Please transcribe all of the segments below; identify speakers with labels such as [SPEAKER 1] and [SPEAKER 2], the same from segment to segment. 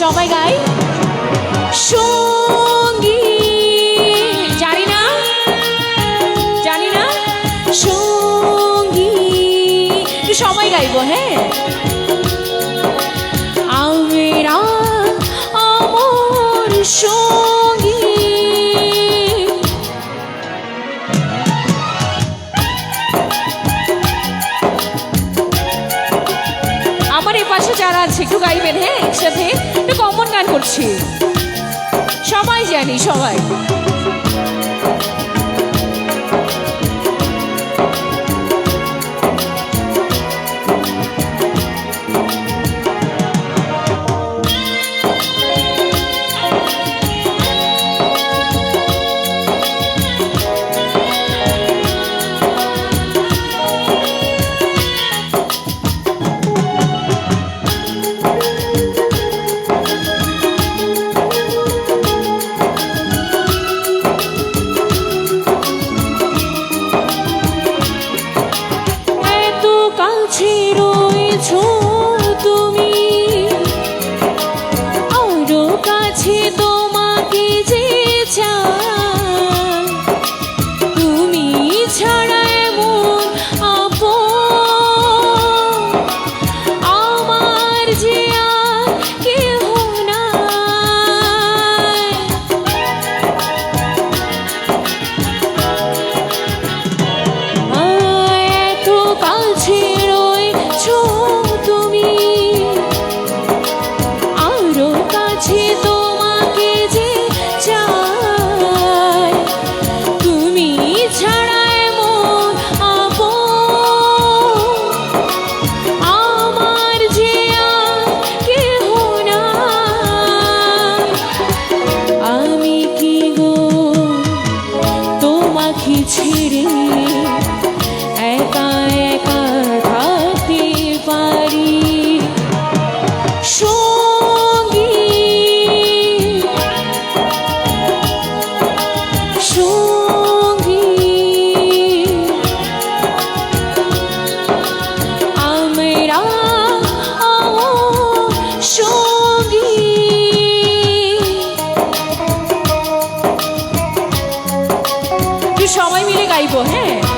[SPEAKER 1] সবাই গাই। সঙ্গী। জানি না? জানি না? সঙ্গী। সবাই গাইবো হ্যাঁ? সঙ্গী। আমার এই পাশে যারা আছে, একটু গাইবেন হ্যাঁ একসাথে? গান করছি। সবাই জানি সবাই। tiro 你。সবাই মিলে গাইবো হ্যাঁ?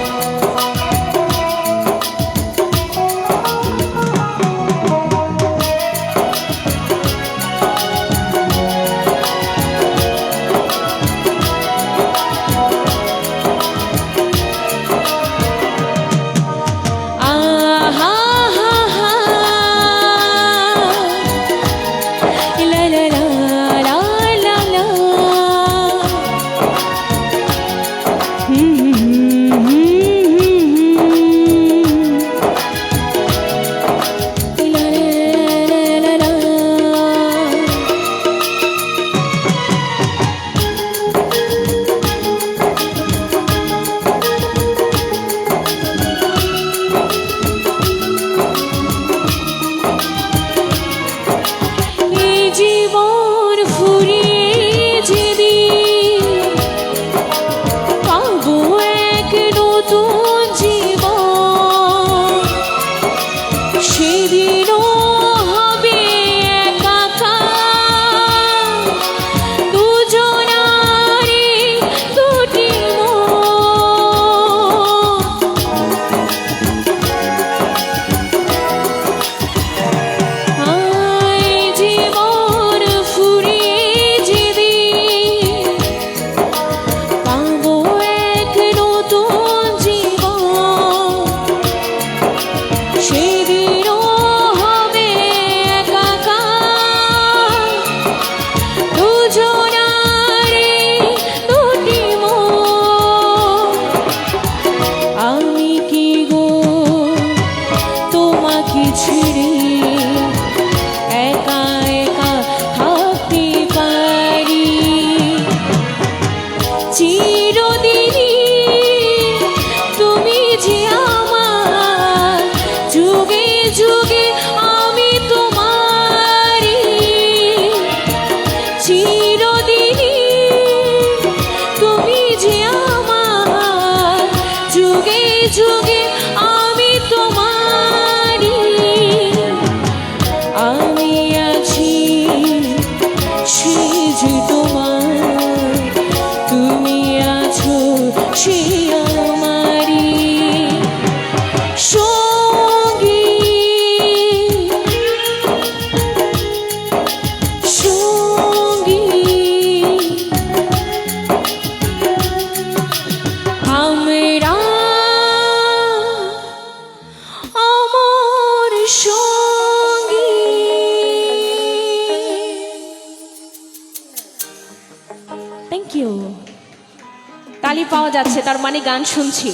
[SPEAKER 1] পাওয়া যাচ্ছে, তার মানে গান শুনছি।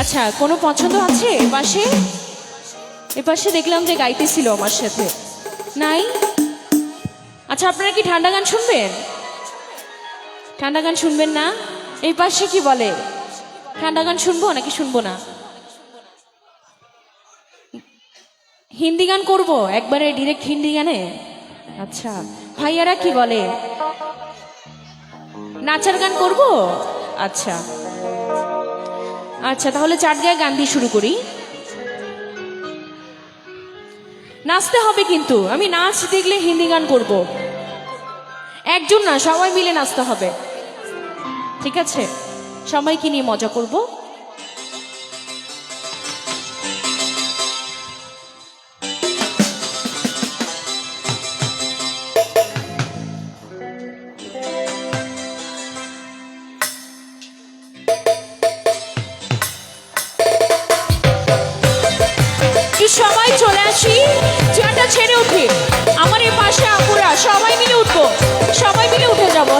[SPEAKER 1] আচ্ছা কোনো পছন্দ আছে এপাশে? এপাশে দেখলাম যে গাইতেছিল আমার সাথে। নাই? আচ্ছা আপনারা কি ঠান্ডা গান শুনবেন? ঠান্ডা গান শুনবেন না? এই পাশে কি বলে? ঠান্ডা গান শুনব নাকি শুনব না? হিন্দি গান করব, একবারে ডিরেক্ট হিন্দি গানে? আচ্ছা ভাইয়ারা কি বলে? নাচার গান করব? আচ্ছা। আচ্ছা তাহলে চার গায়ে গান দিয়ে শুরু করি। নাচতে হবে কিন্তু, আমি নাচ দেখলে হিন্দি গান করব। একজন না, সবাই মিলে নাচতে হবে। ঠিক আছে? সবাইকে নিয়ে মজা করব। সবাই চলে আসি, চেয়ারটা ছেড়ে উঠি। আমার এই পাশে আপুরা, সবাই মিলে উঠবো। সবাই মিলে উঠে যাব